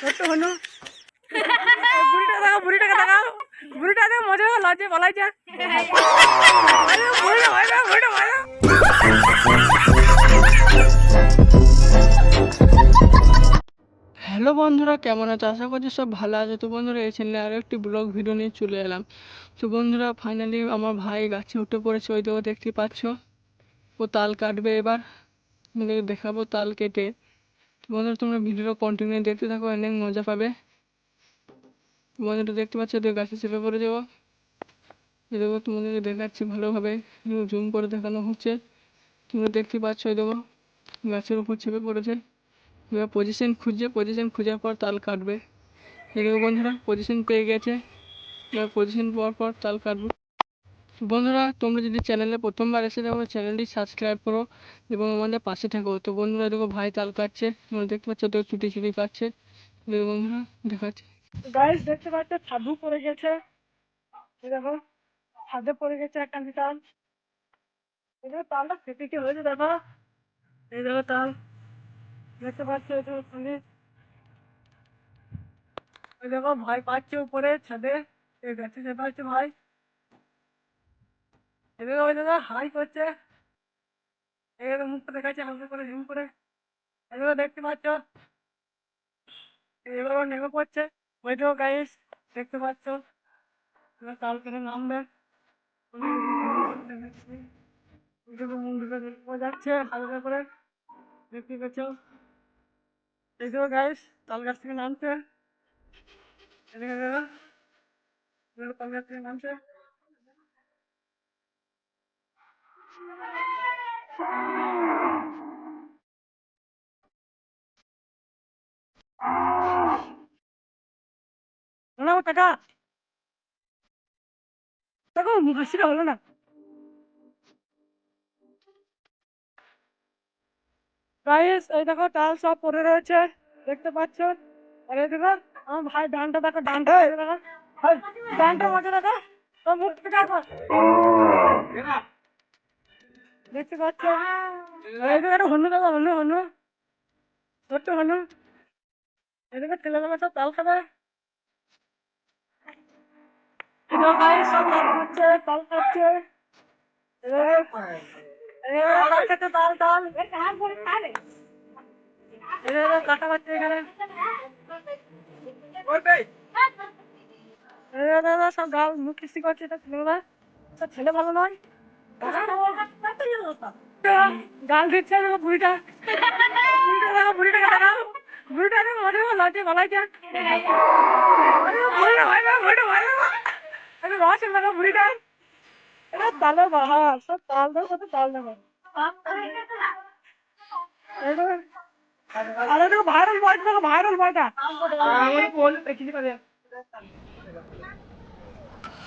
ছোট্ট হনু বুড়িটা দেখাও বুড়িটাকে দেখাও। বুড়িটা দেখো মজা লজ্জে বলাই যা বুড়িটা ভয় পাও, বুড়িটা ভয় পাও। হ্যালো বন্ধুরা কেমন আছো? আশা করছি সব ভালো আছে। তো বন্ধুরা এই চ্যানেলে আরও একটি ব্লগ ভিডিও নিয়ে চলে এলাম। তো বন্ধুরা ফাইনালি আমার ভাই গাছে উঠে পড়েছে ওই দেখো দেখতে পাচ্ছ। ও তাল কাটবে এবার। দেখাবো তাল কেটে। বন্ধুরা, তোমরা ভিডিওটা কন্টিনিউ দেখতে থাকো অনেক মজা পাবে। বন্ধুরা, দেখতে পাচ্ছ ওদের গাছে চেপে পড়ে যাব। দেখো, তোমাদেরকে দেখাচ্ছি ভালোভাবে। জুম করে দেখানো হচ্ছে। তোমরা দেখতে পাচ্ছ দেখো, গাছের উপর চেপে পড়েছে। এবার পজিশন খুঁজছে পজিশন খুঁজার পর তাল কাটবে। এদিকে বন্ধুরা পজিশন পেয়ে গেছে। এবার পজিশন পাওয়ার পর তাল কাটবে। বন্ধুরা, তোমরা যদি চ্যানেলে প্রথমবার এসে থাকো, চ্যানেলটি সাবস্ক্রাইব করো এবং আমাদের পাশে থাকো। তো বন্ধুরা, দেখো ভাই তাল কাটছে, তোমরা দেখতে পাচ্ছ, তো ছুটি ছুটি কাটছে। বন্ধুরা, দেখাচ্ছে। গাইস দেখতে পাচ্ছ, ছাদু পড়ে গেছে। দেখো, ছাদে পড়ে গেছে একটা এই দেখো, তালটা ফেটে কি হয়েছে দেখো। এই দেখো তাল, দেখতে পাচ্ছ তুমি ওই দেখো, ভয় পাচ্ছে উপরে, ছাদে। এই গাছে চেপে আছে ভাই। এদিকে ওই দাদা, হাই করছে। এদিকে মুখটা দেখাচ্ছে হালকা করে, ঝুম করে। এদিকে দেখতে পাচ্ছ? এবার নেমে পড়ছে। ওই গাইস দেখতে পাচ্ছ? এবার তাল নামবে। যাচ্ছে, হালকা করে। দেখতে পাচ্ছ? এই গাইস তাল গাছ থেকে নামছে। এদিকে তাল গাছ থেকে নামছে। না টাকা দেখো হাসিটা হলো না। গাইস এই দেখো টাল সব পড়ে রয়েছে দেখতে পাচ্ছ? আর এই দেখো আমার ভাই ডানটা দেখো ডানটা এই দেখো। ডানটা মজা দেখো। তো মুখ দেখতে পাচ্ছ? একটা হনু দেখো হনু হনু ছোট্ট হনু এই দেখো ছেলেবেলা সব তাল খাবে। এই দেখো guys, সব তাল খাচ্ছে তাল খাচ্ছে। এই দেখো, এই দেখো তাল। খাচ্ছে তাল তাল কাটা খাচ্ছে এখানে। দাদা সব গাল মুখ কিস্তি করছে এটা সব ছেলে ভালো নয়। গাল দিচ্ছে দেখো বুড়িটা বুড়িটা বুড়িটা মনে হয় লজ্জে ভয় পায়, বুড়িটা এটা তালে বাহা সব তাল দেখো কত তাল দেখো, আরে দেখো ভাইরাল বয়টা দেখো ভাইরাল বয়টা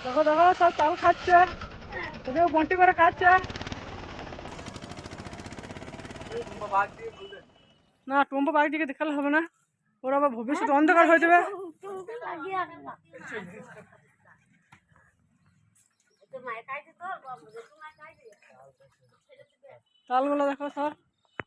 দেখো দেখো সব তাল খাচ্ছে। বন্টি করে খাচ্ছে। না, টুম্পা বাড়ি দেখালে হবে না। ওরা আবার ভবিষ্যৎ অন্ধকার হয়ে যাবে। তালগুলো দেখো সব।